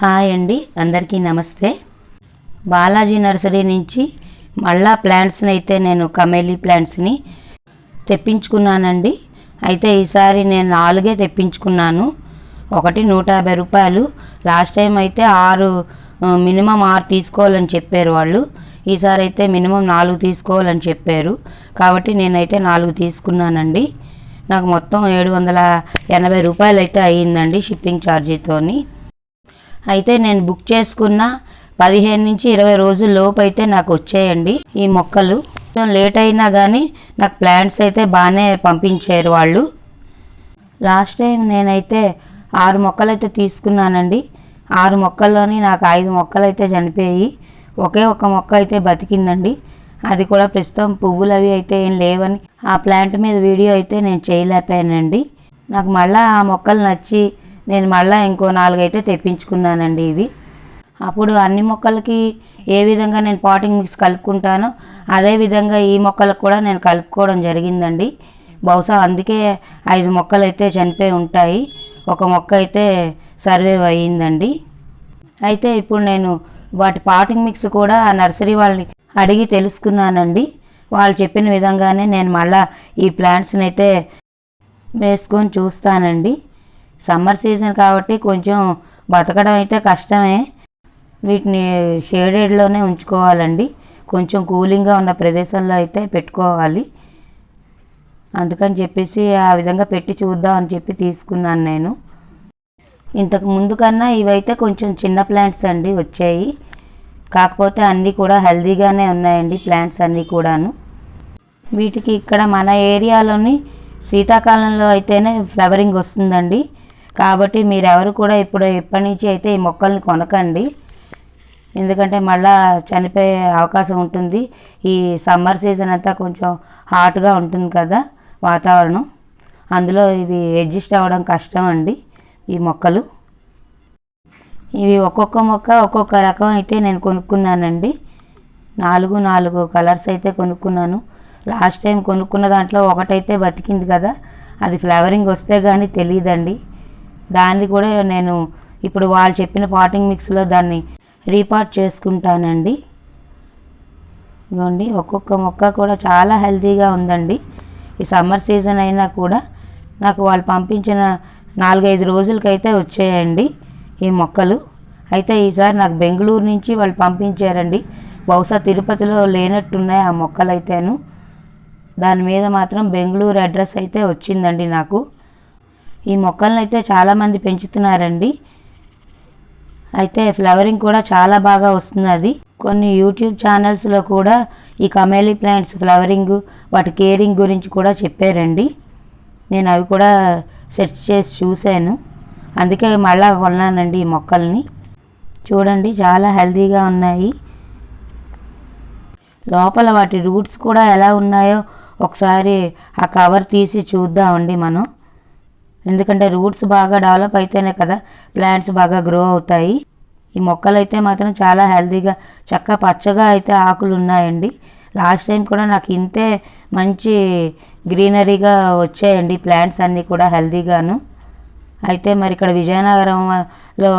Hi అండి అందరికీ నమస్తే. బాలాజీ నర్సరీ నుంచి మళ్ళా ప్లాంట్స్ని అయితే నేను కమేలీ ప్లాంట్స్ని తెప్పించుకున్నానండి. అయితే ఈసారి నేను నాలుగే తెప్పించుకున్నాను. ఒకటి నూట యాభై రూపాయలు. లాస్ట్ టైం అయితే ఆరు మినిమం ఆరు తీసుకోవాలని చెప్పారు వాళ్ళు. ఈసారి అయితే మినిమం నాలుగు తీసుకోవాలని చెప్పారు. కాబట్టి నేనైతే నాలుగు తీసుకున్నానండి. నాకు మొత్తం ఏడు వందల ఎనభై రూపాయలు అయితే అయ్యిందండి షిప్పింగ్ ఛార్జీతోని. అయితే నేను బుక్ చేసుకున్న పదిహేను నుంచి ఇరవై రోజుల లోపు అయితే నాకు వచ్చేయండి ఈ మొక్కలు. కొంచెం లేట్ అయినా కానీ నాకు ప్లాంట్స్ అయితే బాగానే పంపించారు వాళ్ళు. లాస్ట్ టైం నేనైతే ఆరు మొక్కలు అయితే తీసుకున్నానండి. ఆరు మొక్కల్లోని నాకు ఐదు మొక్కలు అయితే చనిపోయి ఒకే ఒక మొక్క అయితే బతికిందండి. అది కూడా ప్రస్తుతం పువ్వులు అవి అయితే ఏం లేవని ఆ ప్లాంట్ మీద వీడియో అయితే నేను చేయలేకపోయానండి. నాకు మళ్ళీ ఆ మొక్కలు నచ్చి నేను మళ్ళీ ఇంకో నాలుగైతే తెప్పించుకున్నానండి ఇవి. అప్పుడు అన్ని మొక్కలకి ఏ విధంగా నేను పాటింగ్ మిక్స్ కలుపుకుంటానో అదే విధంగా ఈ మొక్కలకు కూడా నేను కలుపుకోవడం జరిగిందండి. బహుశా అందుకే ఐదు మొక్కలు అయితే చనిపోయి ఉంటాయి. ఒక మొక్క అయితే సర్వైవ్ అయ్యిందండి. అయితే ఇప్పుడు నేను వాటి పాటింగ్ మిక్స్ కూడా ఆ నర్సరీ వాళ్ళని అడిగి తెలుసుకున్నానండి. వాళ్ళు చెప్పిన విధంగానే నేను మళ్ళా ఈ ప్లాంట్స్ని అయితే వేసుకొని చూస్తానండి. సమ్మర్ సీజన్ కాబట్టి కొంచెం బతకడం అయితే కష్టమే. వీటిని షేడెడ్లోనే ఉంచుకోవాలండి. కొంచెం కూలింగ్గా ఉన్న ప్రదేశంలో అయితే పెట్టుకోవాలి. అందుకని చెప్పేసి ఆ విధంగా పెట్టి చూద్దాం అని చెప్పి తీసుకున్నాను నేను. ఇంతకు ముందు కన్నా ఇవైతే కొంచెం చిన్న ప్లాంట్స్ అండి వచ్చాయి. కాకపోతే అన్నీ కూడా హెల్దీగానే ఉన్నాయండి ప్లాంట్స్ అన్నీ కూడాను. వీటికి ఇక్కడ మన ఏరియాలోని శీతాకాలంలో అయితేనే ఫ్లవరింగ్ వస్తుందండి. కాబట్టి మీరెవరు కూడా ఇప్పుడు ఇప్పటి నుంచి అయితే ఈ మొక్కల్ని కొనకండి. ఎందుకంటే మళ్ళా చనిపోయే అవకాశం ఉంటుంది. ఈ సమ్మర్ సీజన్ అంతా కొంచెం హాట్గా ఉంటుంది కదా వాతావరణం. అందులో ఇవి అడ్జస్ట్ అవ్వడం కష్టం అండి ఈ మొక్కలు. ఇవి ఒక్కొక్క మొక్క ఒక్కొక్క రకం అయితే నేను కొనుక్కున్నానండి. నాలుగు నాలుగు కలర్స్ అయితే కొనుక్కున్నాను. లాస్ట్ టైం కొనుక్కున్న దాంట్లో ఒకటైతే బతికింది కదా. అది ఫ్లవరింగ్ వస్తే కానీ తెలియదండి దాన్ని కూడా నేను ఇప్పుడు వాళ్ళు చెప్పిన పాటింగ్ మిక్స్లో దాన్ని రీపార్ట్ చేసుకుంటానండి. ఇదిగోండి ఒక్కొక్క మొక్క కూడా చాలా హెల్తీగా ఉందండి. ఈ సమ్మర్ సీజన్ అయినా కూడా నాకు వాళ్ళు పంపించిన నాలుగైదు రోజులకైతే వచ్చాయండి ఈ మొక్కలు. అయితే ఈసారి నాకు బెంగళూరు నుంచి వాళ్ళు పంపించారండి. బహుశా తిరుపతిలో లేనట్టున్నాయి ఆ మొక్కలు అయితేను దాని మీద మాత్రం బెంగళూరు అడ్రస్ అయితే వచ్చిందండి నాకు. ఈ మొక్కలను అయితే చాలామంది పెంచుతున్నారండి. అయితే ఫ్లవరింగ్ కూడా చాలా బాగా వస్తున్నది. కొన్ని యూట్యూబ్ ఛానల్స్లో కూడా ఈ కమేలీ ప్లాంట్స్ ఫ్లవరింగ్ వాటి కేరింగ్ గురించి కూడా చెప్పారండి. నేను అవి కూడా సెర్చ్ చేసి చూశాను. అందుకే మళ్ళా కొన్నానండి ఈ మొక్కల్ని. చూడండి చాలా హెల్తీగా ఉన్నాయి. లోపల వాటి రూట్స్ కూడా ఎలా ఉన్నాయో ఒకసారి ఆ కవర్ తీసి చూద్దామండి మనం. ఎందుకంటే రూట్స్ బాగా డెవలప్ అయితేనే కదా ప్లాంట్స్ బాగా గ్రో అవుతాయి. ఈ మొక్కలు అయితే మాత్రం చాలా హెల్తీగా చక్క పచ్చగా అయితే ఆకులు ఉన్నాయండి. లాస్ట్ టైం కూడా నాకు ఇంతే మంచి గ్రీనరీగా వచ్చాయండి ప్లాంట్స్ అన్నీ కూడా హెల్తీగాను అయితే మరి ఇక్కడ విజయనగరంలో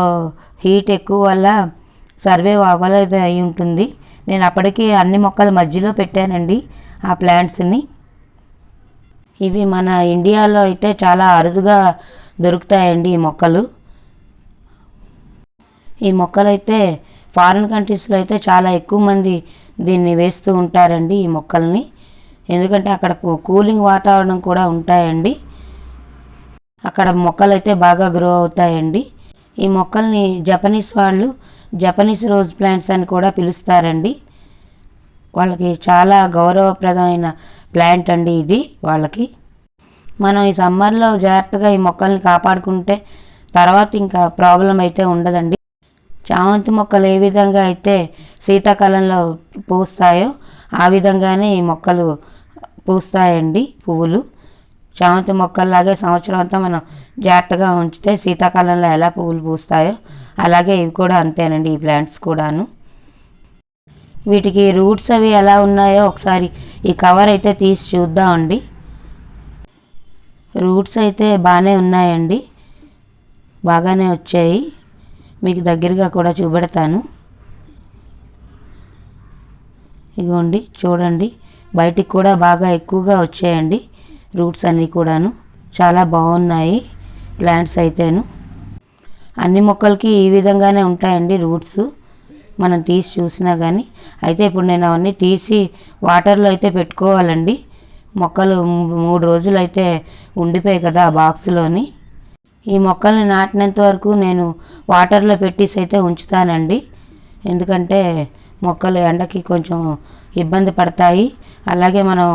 హీట్ ఎక్కువ వల్ల సర్వే అవ్వలేదు అయి ఉంటుంది. నేను అప్పటికి అన్ని మొక్కల మధ్యలో పెట్టానండి ఆ ప్లాంట్స్ని. ఇవి మన ఇండియాలో అయితే చాలా అరుదుగా దొరుకుతాయండి ఈ మొక్కలు. ఈ మొక్కలు అయితే ఫారిన్ కంట్రీస్లో అయితే చాలా ఎక్కువ మంది దీన్ని వేస్తూ ఉంటారండి ఈ మొక్కల్ని. ఎందుకంటే అక్కడ కూలింగ్ వాతావరణం కూడా ఉంటాయండి. అక్కడ మొక్కలు అయితే బాగా గ్రో అవుతాయండి. ఈ మొక్కల్ని జపనీస్ వాళ్ళు జపనీస్ రోజ్ ప్లాంట్స్ అని కూడా పిలుస్తారండి. వాళ్ళకి చాలా గౌరవప్రదమైన ప్లాంట్ అండి ఇది వాళ్ళకి. మనం ఈ సమ్మర్లో జాగ్రత్తగా ఈ మొక్కల్ని కాపాడుకుంటే తర్వాత ఇంకా ప్రాబ్లం అయితే ఉండదండి. చామంతి మొక్కలు ఏ విధంగా అయితే శీతాకాలంలో పూస్తాయో ఆ విధంగానే ఈ మొక్కలు పూస్తాయండి పువ్వులు. చామంతి మొక్కల్లాగే సంవత్సరం అంతా మనం జాగ్రత్తగా ఉంచితే శీతాకాలంలో ఎలా పువ్వులు పూస్తాయో అలాగే ఇవి కూడా అంతేనండి ఈ ప్లాంట్స్ కూడాను. వీటికి రూట్స్ అవి ఎలా ఉన్నాయో ఒకసారి ఈ కవర్ అయితే తీసి చూద్దామండి. రూట్స్ అయితే బాగానే ఉన్నాయండి. బాగానే వచ్చాయి. మీకు దగ్గరగా కూడా చూపెడతాను. ఇగోండి చూడండి. బయటికి కూడా బాగా ఎక్కువగా వచ్చాయండి రూట్స్ అన్నీ కూడాను. చాలా బాగున్నాయి ప్లాంట్స్ అయితేను. అన్ని మొక్కలకి ఈ విధంగానే ఉంటాయండి రూట్స్. మనం తీసి చూసినా కానీ అయితే ఇప్పుడు నేను అవన్నీ తీసి వాటర్లో అయితే పెట్టుకోవాలండి. మొక్కలు మూడు రోజులు అయితే ఉండిపోయాయి కదా ఆ బాక్స్లోని. ఈ మొక్కల్ని నాటినంత వరకు నేను వాటర్లో పెట్టేసి అయితే ఉంచుతానండి. ఎందుకంటే మొక్కలు ఎండకి కొంచెం ఇబ్బంది పడతాయి. అలాగే మనం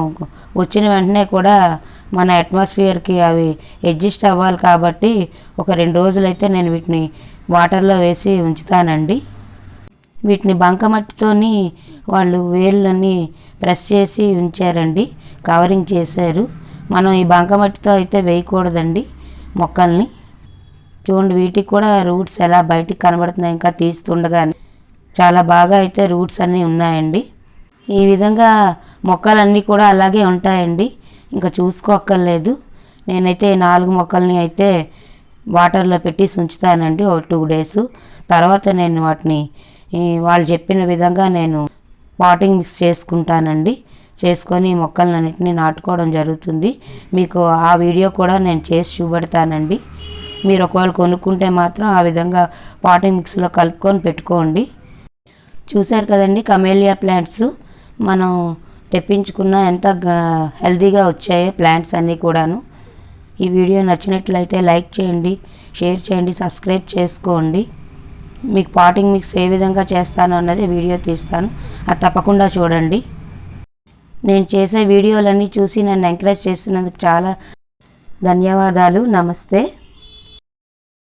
వచ్చిన వెంటనే కూడా మన అట్మాస్ఫియర్కి అవి అడ్జస్ట్ అవ్వాలి కాబట్టి ఒక రెండు రోజులైతే నేను వీటిని వాటర్లో వేసి ఉంచుతానండి. వీటిని బంకమట్టితోని వాళ్ళు వేళ్ళని ప్రెస్ చేసి ఉంచారండి. కవరింగ్ చేశారు. మనం ఈ బంకమట్టితో అయితే వేయకూడదండి మొక్కల్ని. చూడండి వీటికి కూడా రూట్స్ ఎలా బయటికి కనబడుతున్నాయి ఇంకా తీస్తుండగానే. చాలా బాగా అయితే రూట్స్ అన్నీ ఉన్నాయండి. ఈ విధంగా మొక్కలన్నీ కూడా అలాగే ఉంటాయండి. ఇంకా చూసుకోక్కర్లేదు. నేనైతే ఈ నాలుగు మొక్కల్ని అయితే వాటర్లో పెట్టేసి ఉంచుతానండి ఒక టూ డేస్. తర్వాత నేను వాటిని వాళ్ళు చెప్పిన విధంగా నేను పాటింగ్ మిక్స్ చేసుకుంటానండి. చేసుకొని ఈ మొక్కలన్నింటినీ నాటుకోవడం జరుగుతుంది. మీకు ఆ వీడియో కూడా నేను చేసి చూపెడతానండి. మీరు ఒకవేళ కొనుక్కుంటే మాత్రం ఆ విధంగా పాటింగ్ మిక్స్లో కలుపుకొని పెట్టుకోండి. చూశారు కదండి కమేలియా ప్లాంట్స్. మనం తెప్పించుకున్న ఎంత గా- హెల్తీగా వచ్చాయో ప్లాంట్స్ అన్నీ కూడాను. ఈ వీడియో నచ్చినట్లయితే లైక్ చేయండి షేర్ చేయండి సబ్స్క్రైబ్ చేసుకోండి. మీకు పాటింగ్ మిక్స్ ఏ విధంగా చేస్తాను అన్నది వీడియో తీస్తాను. అది తప్పకుండా చూడండి. నేను చేసే వీడియోలన్నీ చూసి నన్ను ఎంకరేజ్ చేస్తున్నందుకు చాలా ధన్యవాదాలు. నమస్తే.